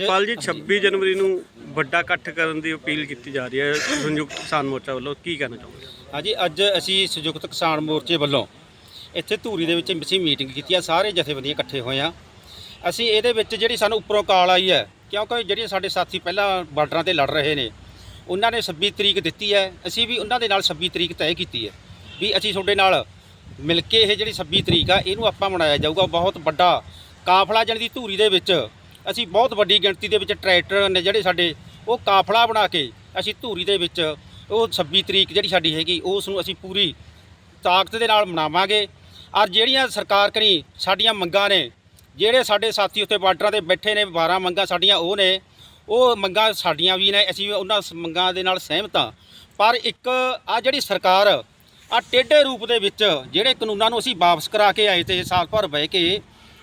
ਲਾਲ ਜੀ 26 ਜਨਵਰੀ ਨੂੰ ਵੱਡਾ ਇਕੱਠ ਕਰਨ ਦੀ ਅਪੀਲ ਕੀਤੀ ਜਾ ਰਹੀ ਹੈ ਸੰਯੁਕਤ ਕਿਸਾਨ ਮੋਰਚਾ ਵੱਲੋਂ। ਕੀ ਕਹਿਣਾ ਚਾਹੁੰਦੇ ਹਾਂਜੀ, ਅੱਜ ਅਸੀਂ ਸੰਯੁਕਤ ਕਿਸਾਨ ਮੋਰਚੇ ਵੱਲੋਂ ਇੱਥੇ ਧੂਰੀ ਦੇ ਵਿੱਚ ਅਸੀਂ ਮੀਟਿੰਗ ਕੀਤੀ ਆ, ਸਾਰੇ ਜਥੇਬੰਦੀਆਂ ਇਕੱਠੇ ਹੋਏ ਆ। ਅਸੀਂ ਇਹਦੇ ਵਿੱਚ ਜਿਹੜੀ ਸਾਨੂੰ ਉੱਪਰੋਂ ਕਾਲ ਆਈ ਹੈ, ਕਿਉਂਕਿ ਜਿਹੜੇ ਸਾਡੇ ਸਾਥੀ ਪਹਿਲਾਂ ਬਾਰਡਰਾਂ ਤੇ ਲੜ ਰਹੇ ਨੇ, ਉਹਨਾਂ ਨੇ 26 ਤਰੀਕ ਦਿੱਤੀ ਹੈ, ਅਸੀਂ ਵੀ ਉਹਨਾਂ ਦੇ ਨਾਲ 26 ਤਰੀਕ ਤੈਅ ਕੀਤੀ ਹੈ ਵੀ ਅਸੀਂ ਤੁਹਾਡੇ ਨਾਲ ਮਿਲ ਕੇ ਇਹ ਜਿਹੜੀ 26 ਤਰੀਕ ਆ, ਇਹਨੂੰ ਆਪਾਂ ਮਨਾਇਆ ਜਾਊਗਾ। ਬਹੁਤ ਵੱਡਾ ਕਾਫਲਾ ਜਾਣੀ ਦੀ ਧੂਰੀ ਦੇ ਵਿੱਚ ਅਸੀਂ ਬਹੁਤ ਵੱਡੀ ਗਿਣਤੀ ਦੇ ਵਿੱਚ ਟਰੈਕਟਰ ਨੇ ਜਿਹੜੇ ਸਾਡੇ, ਉਹ ਕਾਫਲਾ ਬਣਾ ਕੇ ਅਸੀਂ ਧੂਰੀ ਦੇ ਵਿੱਚ ਉਹ 26 ਤਰੀਕ ਜਿਹੜੀ ਸਾਡੀ ਹੈਗੀ, ਉਸ ਨੂੰ ਅਸੀਂ ਪੂਰੀ ਤਾਕਤ ਦੇ ਨਾਲ ਮਨਾਵਾਂਗੇ। ਔਰ ਜਿਹੜੀਆਂ ਸਰਕਾਰ ਕਰੀ ਸਾਡੀਆਂ ਮੰਗਾਂ ਨੇ, ਜਿਹੜੇ ਸਾਡੇ ਸਾਥੀ ਉੱਤੇ ਬਾਰਡਰਾਂ ਤੇ ਬੈਠੇ ਨੇ 12 ਮੰਗਾਂ ਸਾਡੀਆਂ ਉਹ ਨੇ, ਉਹ ਮੰਗਾਂ ਸਾਡੀਆਂ ਵੀ ਨੇ, ਅਸੀਂ ਵੀ ਉਹਨਾਂ ਸ- ਮੰਗਾਂ ਦੇ ਨਾਲ ਸਹਿਮਤ ਹਾਂ। ਪਰ ਇੱਕ ਆ ਜਿਹੜੀ ਸਰਕਾਰ, ਆ ਟੇਢੇ ਰੂਪ ਦੇ ਵਿੱਚ ਜਿਹੜੇ ਕਾਨੂੰਨਾਂ ਨੂੰ ਅਸੀਂ ਵਾਪਸ ਕਰਾ ਕੇ ਆਏ ਤੇ ਸਾਲ ਭਰ ਬਹਿ ਕੇ,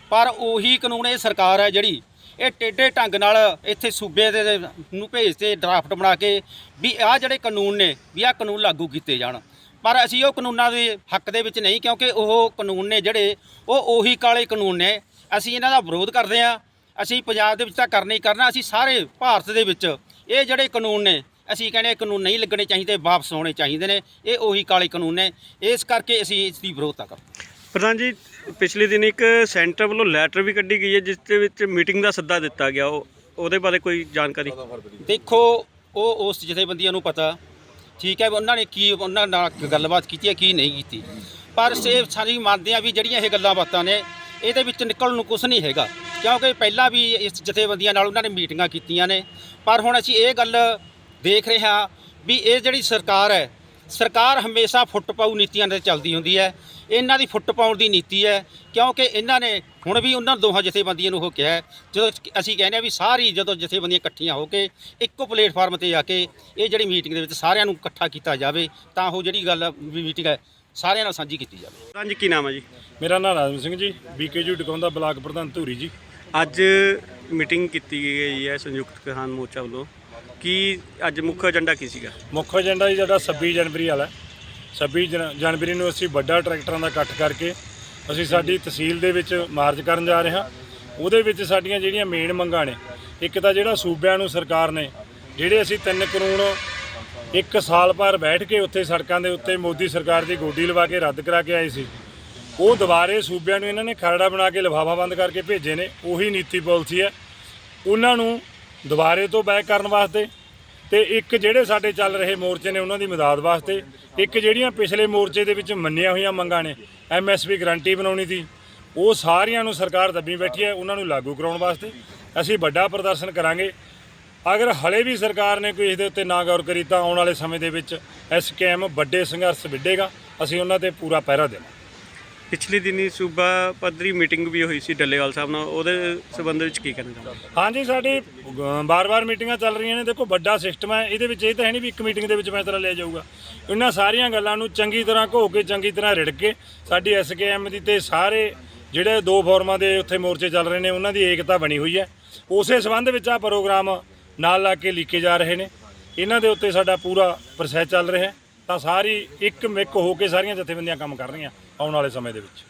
ਪਰ ਉਹੀ ਕਾਨੂੰਨ ਇਹ ਸਰਕਾਰ ਹੈ ਜਿਹੜੀ ਇਹ ਟੇਢੇ ਢੰਗ ਨਾਲ ਇੱਥੇ ਸੂਬੇ ਦੇ ਨੂੰ ਭੇਜਦੇ ਡਰਾਫਟ ਬਣਾ ਕੇ ਵੀ ਆਹ ਜਿਹੜੇ ਕਾਨੂੰਨ ਨੇ, ਵੀ ਆਹ ਕਾਨੂੰਨ ਲਾਗੂ ਕੀਤੇ ਜਾਣ। ਪਰ ਅਸੀਂ ਉਹ ਕਾਨੂੰਨਾਂ ਦੇ ਹੱਕ ਦੇ ਵਿੱਚ ਨਹੀਂ, ਕਿਉਂਕਿ ਉਹ ਕਾਨੂੰਨ ਨੇ ਜਿਹੜੇ, ਉਹ ਉਹੀ ਕਾਲੇ ਕਾਨੂੰਨ ਨੇ। ਅਸੀਂ ਇਹਨਾਂ ਦਾ ਵਿਰੋਧ ਕਰਦੇ ਹਾਂ। ਅਸੀਂ ਪੰਜਾਬ ਦੇ ਵਿੱਚ ਤਾਂ ਕਰਨਾ ਹੀ ਕਰਨਾ, ਅਸੀਂ ਸਾਰੇ ਭਾਰਤ ਦੇ ਵਿੱਚ ਇਹ ਜਿਹੜੇ ਕਾਨੂੰਨ ਨੇ, ਅਸੀਂ ਕਹਿੰਦੇ ਕਾਨੂੰਨ ਨਹੀਂ ਲੱਗਣੇ ਚਾਹੀਦੇ, ਵਾਪਸ ਹੋਣੇ ਚਾਹੀਦੇ ਨੇ। ਇਹ ਉਹੀ ਕਾਲੇ ਕਾਨੂੰਨ ਨੇ। ਇਸ ਕਰਕੇ ਅਸੀਂ ਇਸ ਦੀ ਵਿਰੋਧਤਾ ਕਰਦੇ ਪ੍ਰਧਾਨ ਜੀ, ਪਿਛਲੇ ਦਿਨ ਇੱਕ ਸੈਂਟਰ ਵੱਲੋਂ ਲੈਟਰ ਵੀ ਕੱਢੀ ਗਈ ਹੈ, ਜਿਸ ਦੇ ਵਿੱਚ ਮੀਟਿੰਗ ਦਾ ਸੱਦਾ ਦਿੱਤਾ ਗਿਆ। ਉਹ, ਉਹਦੇ ਬਾਰੇ ਕੋਈ ਜਾਣਕਾਰੀ? ਦੇਖੋ, ਉਹ ਉਸ ਜਥੇਬੰਦੀਆਂ ਨੂੰ ਪਤਾ। ਠੀਕ ਹੈ, ਵੀ ਉਹਨਾਂ ਨੇ ਕੀ, ਉਹਨਾਂ ਨਾਲ ਗੱਲਬਾਤ ਕੀਤੀ ਹੈ, ਕੀ ਨਹੀਂ ਕੀਤੀ। ਪਰ ਸੇ ਸਾਰੀ ਮੰਨਦੇ ਆ ਵੀ ਜਿਹੜੀਆਂ ਇਹ ਗੱਲਾਂ ਬਾਤਾਂ ਨੇ, ਇਹਦੇ ਵਿੱਚ ਨਿਕਲਣ ਨੂੰ ਕੁਝ ਨਹੀਂ ਹੈਗਾ। ਕਿਉਂਕਿ ਪਹਿਲਾਂ ਵੀ ਇਸ ਜਥੇਬੰਦੀਆਂ ਨਾਲ ਉਹਨਾਂ ਨੇ ਮੀਟਿੰਗਾਂ ਕੀਤੀਆਂ ਨੇ। ਪਰ ਹੁਣ ਅਸੀਂ ਇਹ ਗੱਲ ਦੇਖ ਰਹੇ ਹਾਂ ਵੀ ਇਹ ਜਿਹੜੀ ਸਰਕਾਰ ਹੈ ਸਰਕਾਰ ਹਮੇਸ਼ਾ ਫੁੱਟ ਪਾਊ ਨੀਤੀਆਂ ਤੇ ਚੱਲਦੀ ਹੁੰਦੀ ਹੈ। ਇਹਨਾਂ ਦੀ ਫੁੱਟ ਪਾਉਣ ਦੀ ਨੀਤੀ ਹੈ ਕਿਉਂਕਿ ਇਹਨਾਂ ਨੇ ਹੁਣ ਵੀ ਉਹਨਾਂ ਦੋਹਾਂ ਜਥੇਬੰਦੀਆਂ ਨੂੰ ਉਹ ਕਿਹਾ ਜਦੋਂ ਅਸੀਂ ਕਹਿੰਦੇ ਆ ਵੀ ਸਾਰੀ ਜਦੋਂ ਜਥੇਬੰਦੀਆਂ ਇਕੱਠੀਆਂ ਹੋ ਕੇ ਇੱਕੋ ਪਲੇਟਫਾਰਮ ਤੇ ਆ ਕੇ ਇਹ ਜਿਹੜੀ ਮੀਟਿੰਗ ਦੇ ਵਿੱਚ ਸਾਰਿਆਂ ਨੂੰ ਇਕੱਠਾ ਕੀਤਾ ਜਾਵੇ ਤਾਂ ਉਹ ਜਿਹੜੀ ਗੱਲ ਮੀਟਿੰਗ ਹੈ ਸਾਰਿਆਂ ਨਾਲ ਸਾਂਝੀ ਕੀਤੀ ਜਾਵੇ। ਪ੍ਰਧਾਨ ਜੀ ਕੀ ਨਾਮ ਹੈ ਜੀ? ਮੇਰਾ ਨਾਮ ਰਾਜਮ ਸਿੰਘ ਜੀ ਬੀਕੇਯੂ ਟਿਕਾਉਂਦਾ ਬਲਾਕ ਪ੍ਰਧਾਨ ਧੂਰੀ ਜੀ। ਅੱਜ ਮੀਟਿੰਗ ਕੀਤੀ ਗਈ ਹੈ ਸੰਯੁਕਤ ਕਿਸਾਨ ਮੋਰਚਾ ਵੱਲੋਂ। ਕੀ ਅੱਜ ਮੁੱਖ ਏਜੰਡਾ ਕੀ ਸੀਗਾ? ਮੁੱਖ ਏਜੰਡਾ ਜੀ ਸਾਡਾ 26 ਜਨਵਰੀ ਵਾਲਾ ਹੈ। 26 ਜਨ- ਜਨਵਰੀ ਨੂੰ ਅਸੀਂ ਵੱਡਾ ਟਰੈਕਟਰਾਂ ਦਾ ਇਕੱਠ ਕਰਕੇ ਅਸੀਂ ਸਾਡੀ ਤਹਿਸੀਲ ਦੇ ਵਿੱਚ ਮਾਰਚ ਕਰਨ ਜਾ ਰਹੇ ਹਾਂ। ਉਹਦੇ ਵਿੱਚ ਸਾਡੀਆਂ ਜਿਹੜੀਆਂ ਮੇਨ ਮੰਗਾਂ ਨੇ, ਇੱਕ ਤਾਂ ਜਿਹੜਾ ਸੂਬਿਆਂ ਨੂੰ ਸਰਕਾਰ ਨੇ, ਜਿਹੜੇ ਅਸੀਂ ਤਿੰਨ ਕਾਨੂੰਨ ਇੱਕ ਸਾਲ ਭਰ ਬੈਠ ਕੇ ਉੱਥੇ ਸੜਕਾਂ ਦੇ ਉੱਤੇ ਮੋਦੀ ਸਰਕਾਰ ਦੀ ਗੋਡੀ ਲਵਾ ਕੇ ਰੱਦ ਕਰਾ ਕੇ ਆਏ ਸੀ, ਉਹ ਦੁਬਾਰੇ ਸੂਬਿਆਂ ਨੂੰ ਇਹਨਾਂ ਨੇ ਖਰੜਾ ਬਣਾ ਕੇ ਲਿਫਾਫਾ ਬੰਦ ਕਰਕੇ ਭੇਜੇ ਨੇ, ਉਹੀ ਨੀਤੀ ਪਾਲਿਸੀ ਹੈ। ਉਹਨਾਂ ਨੂੰ ਦੁਬਾਰੇ ਤੋਂ ਬੈਕ ਕਰਨ ਵਾਸਤੇ ਤੇ ਇੱਕ ਜਿਹੜੇ ਸਾਡੇ ਚੱਲ ਰਹੇ ਮੋਰਚੇ ਨੇ ਉਹਨਾਂ ਦੀ ਮਦਦ ਵਾਸਤੇ, ਇੱਕ ਜਿਹੜੀਆਂ ਪਿਛਲੇ ਮੋਰਚੇ ਦੇ ਵਿੱਚ ਮੰਨੀਆਂ ਹੋਈਆਂ ਮੰਗਾਂ ਨੇ ਐਮਐਸਪੀ ਗਰੰਟੀ ਬਣਾਉਣੀ ਸੀ ਉਹ ਸਾਰੀਆਂ ਨੂੰ ਸਰਕਾਰ ਦੱਬੀ ਬੈਠੀ ਹੈ, ਉਹਨਾਂ ਨੂੰ ਲਾਗੂ ਕਰਾਉਣ ਵਾਸਤੇ, ਅਸੀਂ ਵੱਡਾ ਪ੍ਰਦਰਸ਼ਨ ਕਰਾਂਗੇ। ਅਗਰ ਹਲੇ ਵੀ ਸਰਕਾਰ ਨੇ ਕੋਈ ਇਸ ਦੇ ਉੱਤੇ ਨਾ ਗੌਰ ਕਰੀ ਤਾਂ ਆਉਣ ਵਾਲੇ ਸਮੇਂ ਦੇ ਵਿੱਚ ਐਸਕੇਐਮ ਵੱਡੇ ਸੰਘਰਸ਼ ਵਿੱਢੇਗਾ, ਅਸੀਂ ਉਹਨਾਂ ਤੇ ਪੂਰਾ ਪਹਿਰਾ ਦੇਵਾਂਗੇ। ਪਿਛਲੇ ਦਿਨੀ ਸੂਬਾ ਪੱਧਰੀ ਮੀਟਿੰਗ ਵੀ ਹੋਈ ਸੀ ਡੱਲੇਵਾਲ ਸਾਹਿਬ ਨਾਲ, ਉਹਦੇ ਸਬੰਧ ਵਿੱਚ ਕੀ ਕਹਿਣਾ ਚਾਹੁੰਦੇ ਹਾਂਜੀ, ਸਾਡੀ ਬਾਰ-ਬਾਰ ਮੀਟਿੰਗਾਂ ਚੱਲ ਰਹੀਆਂ ਨੇ। ਦੇਖੋ, ਵੱਡਾ ਸਿਸਟਮ ਹੈ। ਇਹਦੇ ਵਿੱਚ ਇਹ ਤਾਂ ਹੈ ਨਹੀਂ ਵੀ ਇੱਕ ਮੀਟਿੰਗ ਦੇ ਵਿੱਚ ਫੈਸਲਾ ਲਿਆ ਜਾਊਗਾ। ਇਹਨਾਂ ਸਾਰੀਆਂ ਗੱਲਾਂ ਨੂੰ ਚੰਗੀ ਤਰ੍ਹਾਂ ਘੋ ਕੇ, ਚੰਗੀ ਤਰ੍ਹਾਂ ਰਿੜ ਕੇ, ਸਾਡੀ ਐਸਕੇਐਮ ਦੀ ਤੇ ਸਾਰੇ ਜਿਹੜੇ ਦੋ ਫੋਰਮਾਂ ਦੇ ਉੱਥੇ ਮੋਰਚੇ ਚੱਲ ਰਹੇ ਨੇ, ਉਹਨਾਂ ਦੀ ਏਕਤਾ ਬਣੀ ਹੋਈ ਹੈ। ਉਸੇ ਸੰਬੰਧ ਵਿੱਚ ਆ ਪ੍ਰੋਗਰਾਮ ਨਾਲ ਲਾ ਕੇ ਲਿਖੇ ਜਾ ਰਹੇ ਨੇ। ਇਹਨਾਂ ਦੇ ਉੱਤੇ ਸਾਡਾ ਪੂਰਾ ਪ੍ਰੋਸੈਸ ਚੱਲ ਰਿਹਾ ਹੈ। ਤਾਂ ਸਾਰੀ ਇੱਕ ਮਿੱਕ ਹੋ ਕੇ ਸਾਰੀਆਂ ਜਥੇਬੰਦੀਆਂ ਕੰਮ ਕਰ ਰਹੀਆਂ ਆਉਣ ਵਾਲੇ ਸਮੇਂ ਦੇ ਵਿੱਚ।